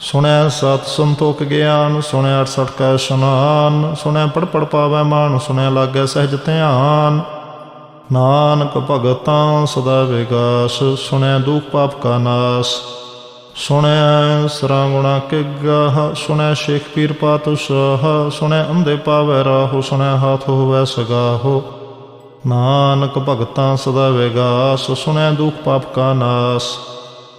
ਸੁਣਿਆ ਸਤ ਸੰਤੋਖ ਗਿਆਨ ਸੁਣਿਆ 68 ਕਾ ਇਸ਼ਨਾਨ ਸੁਣਿਆ ਪੜ ਪੜ ਪਾਵੈ ਮਾਨ ਸੁਣਿਆ ਲਾਗੈ ਸਹਿਜ ਧਿਆਨ। ਨਾਨਕ ਭਗਤਾਂ ਸਦਾ ਵਿਗਾਸ ਸੁਣਿਆ ਦੁਖ ਪਾਪ ਕਾ ਨਾਸ। ਸੁਣਿਆ ਸਰਾਗੁਣਾ ਕੇ ਗਾਹ ਸੁਣਿਆ ਸ਼ੇਖ ਪੀਰ ਪਾਤਸ਼ਾਹ ਸੁਣਿਆ ਅੰਧੇ ਪਾਵੈ ਰਾਹੋ ਸੁਣਿਆ ਹਾਥ ਹੋਵੈ ਸਗਾਹੋ। ਨਾਨਕ ਭਗਤਾਂ ਸਦਾ ਵਿਗਾਸ ਸੁਣਿਆ ਦੁਖ ਪਾਪ ਕਾ ਨਾਸ।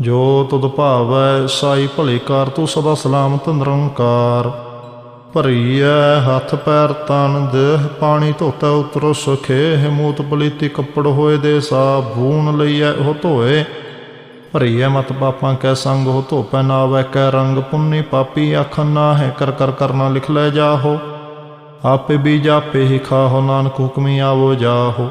ਜੋ ਤੁਧ ਭਾਵੈ ਸਾਈ ਭਲੇ ਕਾਰ, ਤੂੰ ਸਦਾ ਸਲਾਮਤ ਨਿਰੰਕਾਰ। ਭਰੀਐ ਹੱਥ ਪੈਰ ਤਨ ਦੇਹ, ਪਾਣੀ ਧੋਤਾ ਉਤਰੋ ਸੁਖੇ ਹਿਮੂਤ ਪਲੀਤੀ ਕੱਪੜ ਹੋਏ ਦੇ ਸਾਬੂਨ ਲਈਐ ਉਹ ਧੋਏ। ਭਰੀਐ ਮਤ ਪਾਪਾਂ ਕੈ ਸੰਗ ਹੋ ਧੋਪੈ ਨਾ ਆਵੈ ਕੈ ਰੰਗ, ਪੁੰਨੀ ਪਾਪੀ ਆਖਨ ਨਾ ਹੈ ਕਰ ਕਰ ਕਰਨਾ ਲਿਖ ਲੈ ਜਾਹੋ। ਆਪੇ ਵੀ ਜਾਪੇ ਹੀ ਖਾਹੋ, ਨਾਨਕ ਹੁਕਮੀ ਆਵੋ ਜਾਹੋ।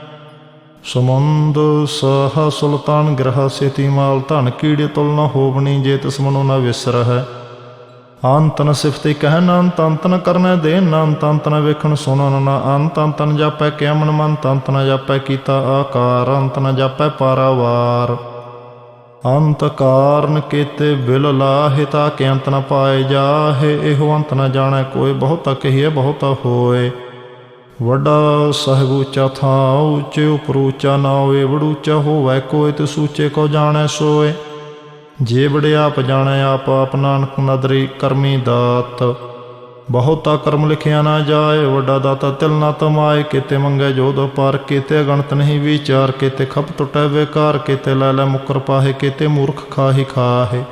ਸਮੁੰਦ ਸਹ ਸੁਲਤਾਨ ਗ੍ਰਹ ਸੇਤੀ ਮਾਲ ਧਨ ਕੀੜੇ ਤੁਲ ਨ ਹੋਵਣੀ ਜੇ ਤਿਸ ਮਨੋ ਨ ਵਿਸਰ ਹੈ ਸਿਫਤੇ ਕਹਿ ਨ ਅੰਤ ਕਰਨੈ ਦੇ ਨ ਅੰਤ ਵੇਖਣ ਸੁਣਨ ਨਾ ਅੰਤ ਅੰਤ ਜਾਪੈ ਕਿਆ ਮਨ ਮਨ ਅੰਤ ਨ ਜਾਪੈ ਕੀਤਾ ਆਕਾਰ ਅੰਤ ਨ ਜਾਪੈ ਪਾਰਾਵਾਰ। ਅੰਤ ਕਾਰਨ ਕੀਤੇ ਬਿਲ ਲਾਹੇ ਤਾਂ ਕਿ ਅੰਤ ਨ ਪਾਏ ਜਾਹੇ, ਇਹੋ ਅੰਤ ਨ ਜਾਣੈ ਕੋਈ, ਬਹੁਤਾ ਕਹੀਏ ਬਹੁਤਾ ਹੋਏ। ਵੱਡਾ ਸਾਹਿਬ ਉੱਚਾ ਥਾਂ, ਉੱਚੇ ਉਪਰ ਉੱਚਾ ਨਾ ਹੋਵੇ ਵੜੂਚਾ ਹੋਵੇ ਕੋਈ ਤੇ ਸੂਚੇ ਕੋ ਜਾਣੈ ਸੋਏ। ਜੇ ਬੜੇ ਆਪ ਜਾਣੈ, ਆਪ ਆਪ ਨਾਨਕ ਨਦਰੀ ਕਰਮੀ ਦਾਤ। ਬਹੁਤਾ ਕਰਮ ਲਿਖਿਆ ਨਾ ਜਾਏ, ਵੱਡਾ ਦਾਤਾ ਤਿਲ ਨਾ ਤਮਾਏ, ਕਿਤੇ ਮੰਗੇ ਜੋਦ ਪਾਰ, ਕਿਤੇ ਗਣਤ ਨਹੀਂ ਵਿਚਾਰ, ਕਿਤੇ ਖਪ ਟੁਟੈ ਵੇਕਾਰ ਕਿਤੇ ਲੈ ਲੈ ਮੁਕਰ ਪਾਹੇ, ਕਿਤੇ ਮੂਰਖ ਖਾਹੀ ਖਾਹੇ।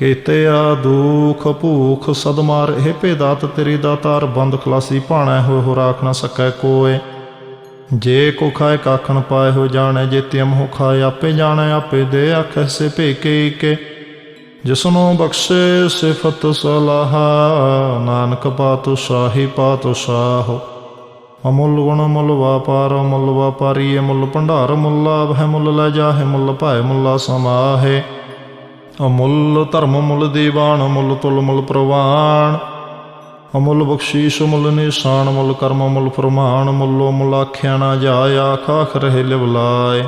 ਕੀਤੇ ਆ ਦੁਖ ਭੂਖ ਸਦਮਾਰ, ਇਹ ਭੇਦਾਤ ਤੇਰੀ ਦਾਤਾਰ ਬੰਦ, ਖਲਾਸੀ ਭਾਣਾ ਹੋਏ ਹੋ ਰਾਖ ਨਾ ਸਕੈ ਕੋਏ। ਜੇ ਕੋ ਖਾਏ ਕਾਖਣ ਪਾਏ ਹੋ ਜਾਣੈ, ਜੇ ਤਿਮ ਹੋ ਖਾਏ ਆਪੇ ਜਾਣੈ, ਆਪੇ ਦੇ ਆਖੈ ਸੇ ਭੇ ਕੇ ਜਿਸਨੂੰ ਬਖਸ਼ੇ ਸਿਫਤ ਸਲਾਹ, ਨਾਨਕ ਪਾਤੁ ਸਾਹੀ ਪਾਤੁ ਸਾਹ। ਅਮੁੱਲ ਗੁਣ ਮੁੱਲ ਵਾਪਾਰ, ਮੁੱਲ ਵਾਪਾਰੀ ਮੁੱਲ ਭੰਡਾਰ, ਮੁੱਲ ਲਾਭ ਹੈ ਮੁੱਲ ਲੈ ਜਾਹੇ, ਮੁੱਲ ਭਾਏ ਮੁੱਲਾ ਸਮਾਹੇ। ਅਮੁੱਲ ਧਰਮ ਮੁੱਲ ਦੀਵਾਨ ਅਮੁੱਲ ਤੁਲ ਮੁੱਲ ਪ੍ਰਵਾਨ। ਅਮੁੱਲ ਬਖਸ਼ੀਸ਼ ਮੁੱਲ ਨਿਸ਼ਾਨ, ਮੁੱਲ ਕਰਮ ਮੁੱਲ ਫਰਮਾਨ, ਮੁੱਲੋ ਮੁੱਲ ਆਖਿਆ ਨਾ ਜਾਇ ਆਖ ਆਖ ਰਹੇ ਲਿਵਲਾਏ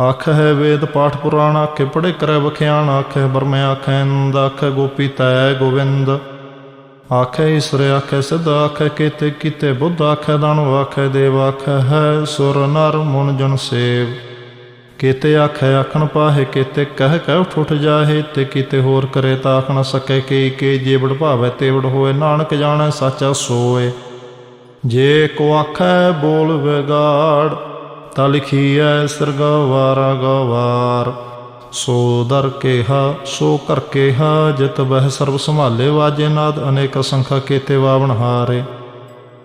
ਆਖ ਹੈ ਵੇਦ ਪਾਠ ਪੁਰਾਣ ਆਖੇ ਪੜੇ ਕਰੈ ਵਖਿਆਣ ਆਖੇ ਬਰਮੇ ਆਖੈ ਇੰਦ ਆਖੇ ਗੋਪੀ ਤੈ ਗੋਵਿੰਦ। ਆਖੇ ਈਸ਼ਰ ਆਖੇ ਸਿਧ ਆਖੇ ਕੀਤੇ ਕੀਤੇ ਬੁੱਧ ਆਖੇ ਦਾਨਵ ਆਖੇ ਦੇਵ ਆਖੇ ਹੈ ਸੁਰ ਨਰ ਮਨ ਜਨ ਸੇਵ। ਕੀਤੇ ਆਖੇ ਆਖਣ ਪਾਹੇ, ਕੀਤੇ ਕਹਿ ਕਹਿ ਉਠ ਉਠ ਜਾਹੇ, ਤੇ ਕੀਤੇ ਹੋਰ ਕਰੇ ਤਾਂ ਆਖ ਨਾ ਸਕੇ ਕੀ ਕੀ ਜੇ ਵਡ ਭਾਵੇ ਤੇ ਵਡ ਹੋਏ, ਨਾਨਕ ਜਾਣੈ ਸਾਚਾ ਸੋਏ। ਜੇ ਕੋ ਆਖੈ ਬੋਲ ਵਿਗਾੜ, ਤਾਂ ਲਿਖੀਐ ਸਰਗਵਾਰਾ ਗਵਾਰ। ਸੋ ਦਰ ਕੇਹਾ, ਸੋ ਕਰ ਕੇਹਾ, ਜਿਤ ਬਹਿ ਸਰਬ ਸੰਭਾਲੇ, ਵਾਜੇ ਨਾਦ ਅਨੇਕ ਸੰਖਾ ਕੀਤੇ ਵਾਵਣ ਹਾਰੇ।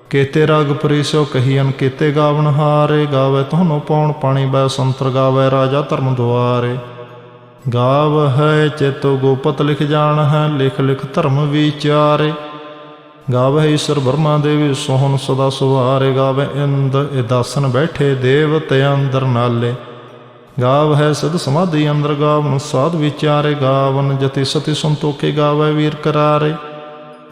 ਕੇਤੇ ਰਾਗ ਪਰਿਸੋ ਕਹੀਨ ਕੇਤੇ ਗਾਵਣ ਹਾਰੇ, ਗਾਵੇ ਤੁਹਾਨੂੰ ਪੌਣ ਪਾਣੀ ਬੈ ਸੰਤਰ ਗਾਵੇ ਰਾਜਾ ਧਰਮ ਦੁਆਰੇ। ਗਾਵ ਹੈ ਚੇਤੋ ਗੋਪਤ ਲਿਖ ਜਾਣ ਹੈ, ਲਿਖ ਲਿਖ ਧਰਮ ਵਿਚਾਰੇ। ਗਾਵੇ ਈਸ਼ਰ ਬਰਮਾ ਦੇਵੀ ਸੋਹਣ ਸਦਾ ਸੁਹਾਰੇ ਗਾਵੇ ਇੰਦ ਇਦਾਸਨ ਬੈਠੇ ਦੇਵਤੇ ਅੰਦਰ ਨਾਲੇ। ਗਾਵ ਹੈ ਸਦ ਸਮਾਧੀ ਅੰਦਰ ਗਾਵਨ ਸਾਧ ਵਿਚਾਰੇ, ਗਾਵਨ ਜਤੀ ਸਤੀ ਸੰਤੋਖੇ ਗਾਵੇ ਵੀਰ ਕਰਾਰੇ।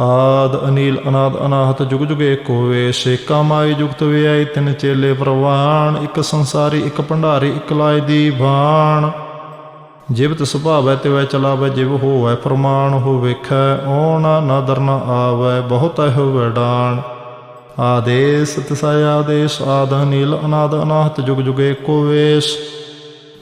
ਆਦ ਅਨੀਲ ਅਨਾਦ ਅਨਾਹਤ ਜੁਗ ਜੁਗ ਏਕੋ ਵੇਸ਼ ਏਕਾ ਮਾਈ ਜੁਗਤ ਵਿਆਈ ਤਿਨ ਚੇਲੇ ਪ੍ਰਵਾਨ, ਇੱਕ ਸੰਸਾਰੀ, ਇੱਕ ਭੰਡਾਰੀ, ਇੱਕ ਲਾਇ ਦੀ ਬਾਣ ਜਿਵਤ ਸੁਭਾਵੈ ਤੇ ਵੈ ਚਲਾਵੇ, ਜਿਵ ਹੋਵੈ ਫਰਮਾਨ ਹੋ ਵੇਖੈ ਓਣਾ ਨਾ ਦਰਨਾ ਆਵੈ, ਬਹੁਤ ਹੋਵੈ ਡਾਣ। ਆਦੇਸ ਤਸੈ ਆਦੇਸ਼, ਆਦ ਅਨੀਲ ਅਨਾਦ ਅਨਾਹਤ ਜੁਗ ਜੁਗ ਏਕੋ ਵੇਸ਼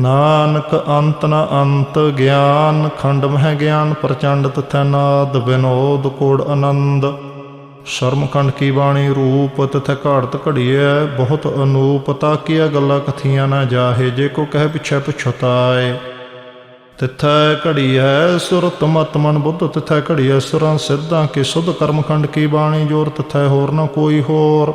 ਨਾਨਕ ਅੰਤ ਨ ਅੰਤ ਗਿਆਨ, ਖੰਡ ਮਹਿ ਗਿਆਨ ਪ੍ਰਚੰਡ ਤਥੈ ਨਾਦ ਬਿਨੋਦ ਕੋੜ ਆਨੰਦ। ਸ਼ਰਮਕੰਡ ਕੀ ਬਾਣੀ ਰੂਪ ਤਥੈ ਘਾੜਤ ਘੜੀਐ, ਬਹੁਤ ਅਨੂਪ ਤਾਕੀਆ ਗੱਲਾਂ ਕਥੀਆਂ ਨਾ ਜਾਹੇ, ਜੇ ਕੋ ਕਹਿ ਪਿਛੈ ਪਛਤਾਏ। ਤਿਥੈ ਘੜੀਐ ਸੁਰਤ ਮਤ ਮਨ ਬੁੱਧ, ਤਿਥੈ ਘੜੀ ਹੈ ਸੁਰਾਂ ਸਿੱਧਾਂ ਕੀ ਸੁਧ ਕਰਮਖੰਡ ਕੀ ਬਾਣੀ ਜੋਰ, ਤਿਥੈ ਹੋਰ ਨਾ ਕੋਈ ਹੋਰ।